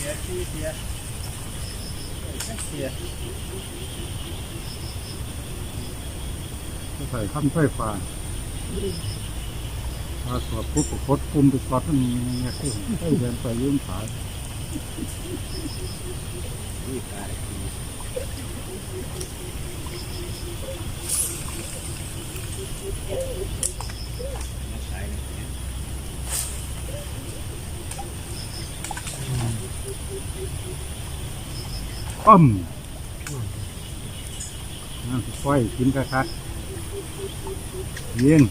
สียที่เสียเสียใส่ขั้นไฟฟ้าพาสวดปุ๊บก็กดปุ่มไปกดมันเนี่ยคือให้เดินไปยืมสายที่ตายมาใช้เนี่ย อ้อมน้ำค่อยกินกระคักเย็น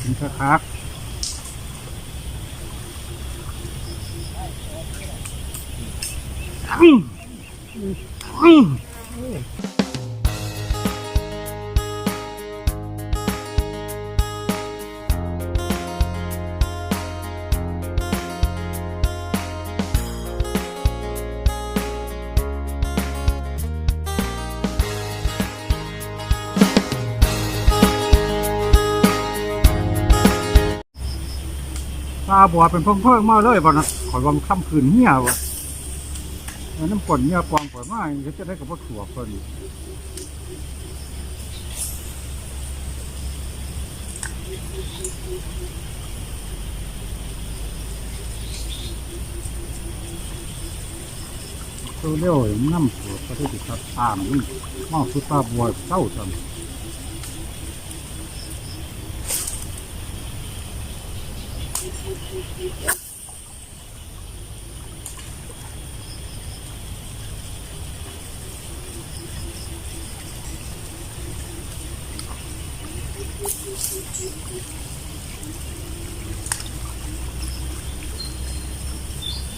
กินกระคักอืมอืม ตาบอดเป็นเพิ่งๆมาเลยบ่นะขอยวังค่ำคืนเหี้ยวะน้ำกลนเหี้ยปองข่อยมาเฮ็ดจะได้กับพว่าถั่วพอดีตัวเร็วเห็นน้ำถั่วก็ได้ติดตัดตามนี่มองสุดตาบัวเศร้าจัง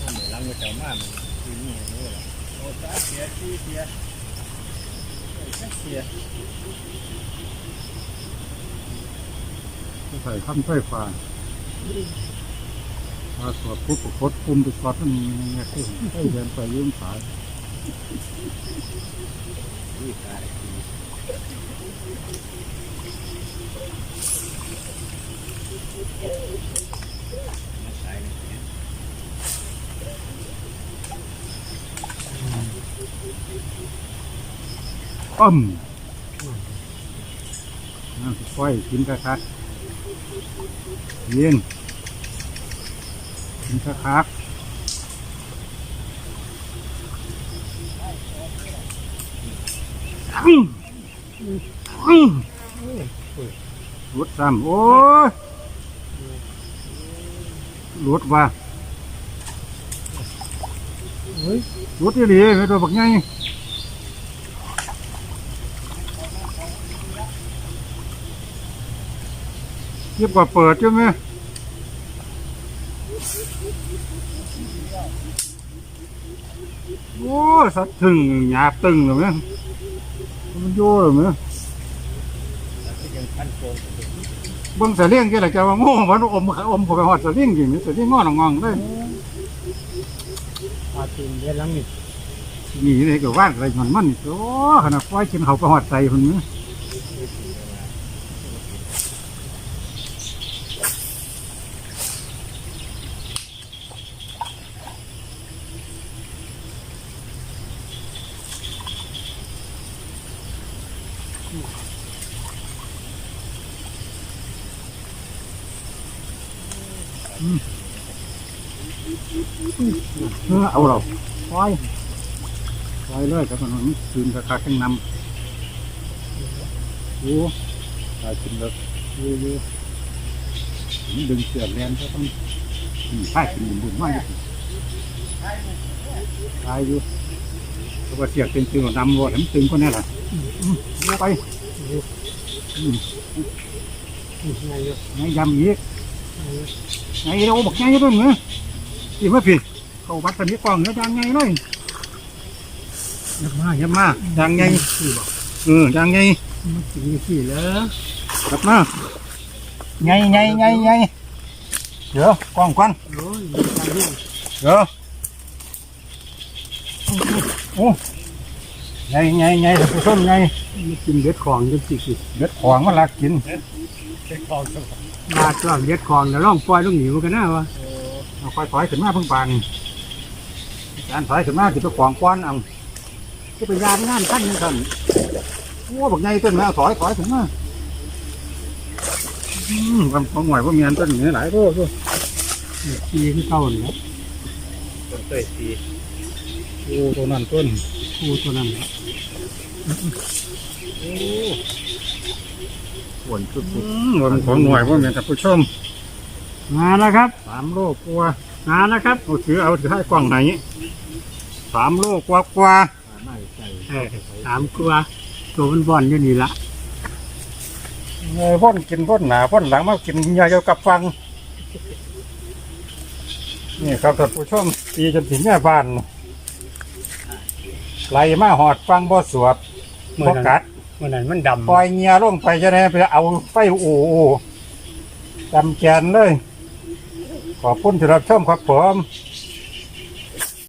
มันเหมือนรังกระเจ้ามาก มันคือนี่รู้แล้วโอ้ตาเสียที่เสียเสียใส่ขั้นไฟฟ้าพาสวดปุ๊บก็กดปุ่มไปกดมันเนี่ยคือให้เดินไปยืมสายที่ตายมาใช้เนี่ยอ้อมนั่นไฟกินกระคักเย็น กินกระคักอืมอืมหลุดซ้ำโอ้ยหลุดว่ะเฮ้ยหลุดอีหลีไม่ตัวบักไงเทียบกว่าเปิดใช่ไหม โอ้ยสัตว์ถึงหยาบตึงเลยไหมมันโย่เลยไหมแล้วก็ยังพันโกงเบิ่งสะเลี่ยงแค่ไหนจะว่าโม่มันอมอมเข้าไปหอดสะเลี่ยงจริงสะเลี่ยงงอนงองเลยพาทีมเรียนลังนี่หนีเลยก็ว่างอะไรมันมันโอ้ขนาดไฟกินเขาไปหอดใส่คนนี้ เออเอาเราไฟไปเลยครับมันคืนราคาแข้งนำโอ้ตายกินแบบเยอะๆผมดึงเสือแลนก็ต้องใช่กินบุญมากตายอยู่เพราะว่าเสียกเป็นตึงนำวัวแถมตึงก็แน่แหละไปไงยู่ไงยำอีก ไงเราบอกไงด้วยเนอะที่มาผิดเขาวัดตอนนี้กล่องเนื้อยังไงเลยยับมากยับมากยังไงเออยังไงมันกินขี้แล้วกลับมาไงไงไงไงเดี๋ยวกว้างควันโอ้ยมันทางยุ่งเดี๋ยวโอ้ ไงไงไงผู้ชมไงมันกินเด็ดของจนสิกิเด็ดของมันลักกินเด็ดของมาจ้างเด็ดของแล้วล่องปล่อยลูกหนีมันกันนะวะเอาค่อยๆขึ้นมาเพิ่งปานเการถอยขึ้นมาจะไปขวางก้อนเอาจะไปยามงานขั้นนึงขั้นโอ้บักไงต้นมาถอยถอยขึ้นมาอืมคำของหน่วยพวกเมียนต้นนี้หลายโอ้ด้วยขี้ที่เก่าเนี่ย ต้นเตยสีโอ้ตัวนั้นต้นโอ้ตัวนั้นโอ้หวนสุดๆวันของหน่วยพวกเมียนกับผู้ชม มาแล้วครับสามโลกว่ามาแล้วครับเอาถือเอาถือให้กล้องไหนสามโลกว่ากว่าไม่ใส่เออสามตัวตัวมันบอนอยู่นี่ละเงยพ่นกินพ่นหนาพ่นหลังมากินยาเกี่ยวกับฟัง นี่ครับท่านผู้ชมตีจนถึงแม่บ้านไหลมาหอดฟังบ่สวบเมื่บ่อนั้กัดนเมื่อนั้นมันดำปล่อยเงียลงไปจะได้ไปเอาไฟอูจำแกนเลย ขอบคุณที่รับชมครับผมค